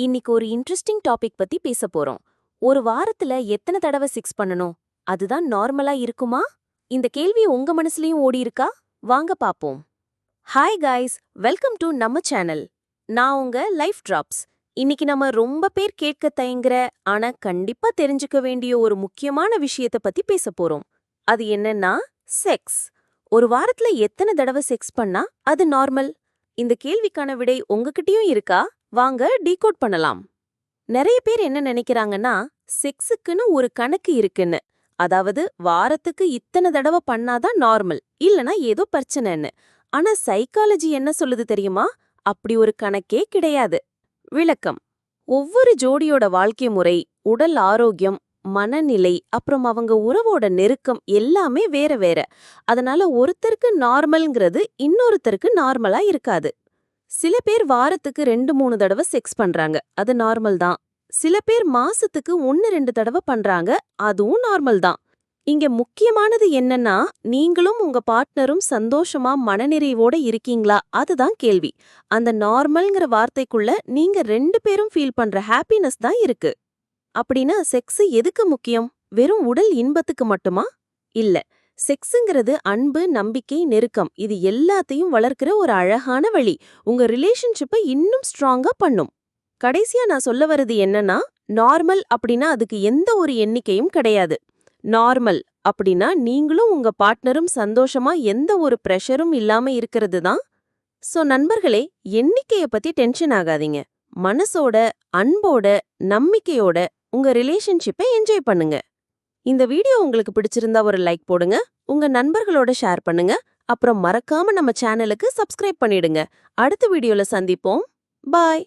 இன்னைக்கு ஒரு interesting topic பத்தி பேச போறோம். ஒரு வாரத்துல எத்தனை தடவை சிக்ஸ் பண்ணணும்? அதுதான் நார்மலா இருக்குமா? இந்த கேள்வி உங்க மனசுலயும் ஓடி இருக்கா? வாங்க பாப்போம். ஹாய் காய்ஸ் வெல்கம் டு நம்ம சேனல் நான் உங்க லைஃப் டிராப்ஸ் இன்னைக்கு நம்ம ரொம்ப பேர் கேட்க தயங்குற ஆனா கண்டிப்பா தெரிஞ்சுக்க வேண்டிய ஒரு முக்கியமான விஷயத்த பத்தி பேச போறோம். அது என்னன்னா செக்ஸ் ஒரு வாரத்துல எத்தனை தடவை செக்ஸ் பண்ணா அது நார்மல் இந்த கேள்விக்கான விடை உங்ககிட்டயும் இருக்கா? வாங்க டீகோட் பண்ணலாம். நிறைய பேர் என்ன நினைக்கிறாங்கன்னா செக்ஸுக்குன்னு ஒரு கணக்கு இருக்குன்னு. அதாவது வாரத்துக்கு இத்தனை தடவை பண்ணாதான் நார்மல் இல்லனா ஏதோ பிரச்சனைன்னு. ஆனா சைக்காலஜி என்ன சொல்லுது தெரியுமா? அப்படி ஒரு கணக்கே கிடையாது. விளக்கம். ஒவ்வொரு ஜோடியோட வாழ்க்கை முறை உடல் ஆரோக்கியம் மனநிலை அப்புறம் அவங்க உறவோட நெருக்கம் எல்லாமே வேற வேற. அதனால ஒருத்தருக்கு நார்மல்ங்கிறது இன்னொருத்தருக்கு நார்மலா இருக்காது. சில பேர் வாரத்துக்கு ரெண்டு மூணு தடவை செக்ஸ் பண்றாங்க. அது நார்மல் தான். சில பேர் மாசத்துக்கு ஒன்னு ரெண்டு தடவை பண்றாங்க. அதுவும் நார்மல் தான். இங்க முக்கியமானது என்னன்னா நீங்களும் உங்க பார்ட்னரும் சந்தோஷமா மனநிறைவோட இருக்கீங்களா? அதுதான் கேள்வி. அந்த நார்மல்ங்கிற வார்த்தைக்குள்ள நீங்க ரெண்டு பேரும் ஃபீல் பண்ற ஹாப்பினஸ் தான் இருக்கு. அப்படின்னா செக்ஸ் எதுக்கு முக்கியம்? வெறும் உடல் இன்பத்துக்கு மட்டுமா? இல்ல செக்ஸுங்கிறது அன்பு நம்பிக்கை நெருக்கம். இது எல்லாத்தையும் வளர்க்கிற ஒரு அழகான வழி. உங்க ரிலேஷன்ஷிப்பை இன்னும் ஸ்ட்ராங்கா பண்ணும். கடைசியா நான் சொல்ல வர்றது என்னன்னா நார்மல் அப்படின்னா அதுக்கு எந்த ஒரு எண்ணிக்கையும் கிடையாது. நார்மல் அப்படின்னா நீங்களும் உங்க பார்ட்னரும் சந்தோஷமா எந்த ஒரு ப்ரெஷரும் இல்லாம இருக்கிறது தான். சோ நண்பர்களே எண்ணிக்கைய பத்தி டென்ஷன் ஆகாதீங்க. மனசோட அன்போட நம்பிக்கையோட உங்க ரிலேஷன்ஷிப்பை என்ஜாய் பண்ணுங்க. இந்த வீடியோ உங்களுக்கு பிடிச்சிருந்தா ஒரு லைக் போடுங்க உங்க நண்பர்களோட ஷேர் பண்ணுங்க அப்புறம் மறக்காம நம்ம சேனலுக்கு சப்ஸ்கிரைப் பண்ணிடுங்க. அடுத்த வீடியோல சந்திப்போம். பாய்